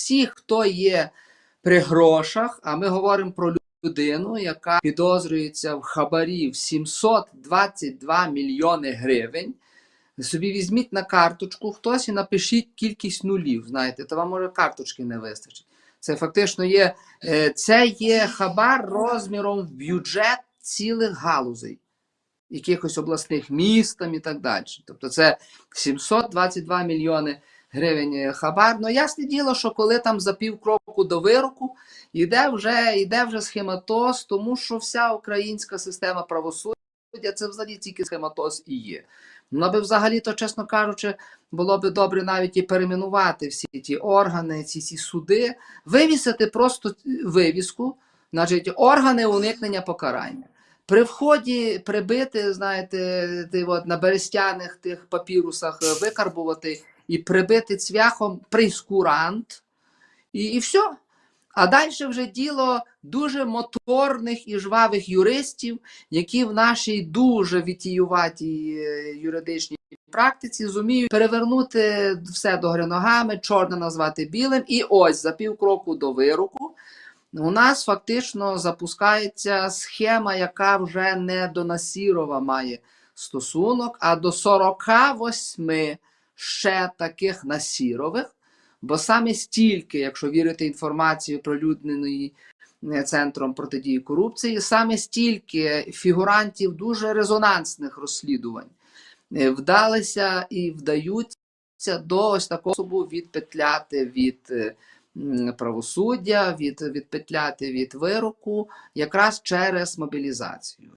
всі, хто є при грошах, а ми говоримо про людину, яка підозрюється в хабарі в 722 мільйони гривень. Собі візьміть на карточку хтось і напишіть кількість нулів. Знаєте, то вам може карточки не вистачить. Це фактично є, е, це є хабар розміром в бюджет цілих галузей, якихось обласних міст і так далі. Тобто це 722 мільйони гривень е, хабар. Ну, ясне діло, що коли там за пів кроку до вироку йде вже, йде вже схематоз, тому що вся українська система правосуддя це взагалі тільки схематоз і є. Ну, аби взагалі, то, чесно кажучи, було би добре навіть і перейменувати всі ті органи, ці, ці суди, вивісити просто вивіску, значить, органи уникнення покарання. При вході прибити, знаєте, ти, от, на берестяних тих папірусах е, викарбувати і прибити цвяхом прейскурант, і, і все. А далі вже діло дуже моторних і жвавих юристів, які в нашій дуже вітіюватій е, юридичній практиці зуміють перевернути все догори ногами, чорне назвати білим. І ось за півкроку до вироку у нас фактично запускається схема, яка вже не до Насірова має стосунок, а до 48 ще таких Насірових. Бо саме стільки, якщо вірити інформації пролюдненої е, центром протидії корупції, саме стільки фігурантів дуже резонансних розслідувань е, вдалися і вдаються до ось такого способу відпетляти від е, правосуддя, від, відпетляти від вироку, якраз через мобілізацію.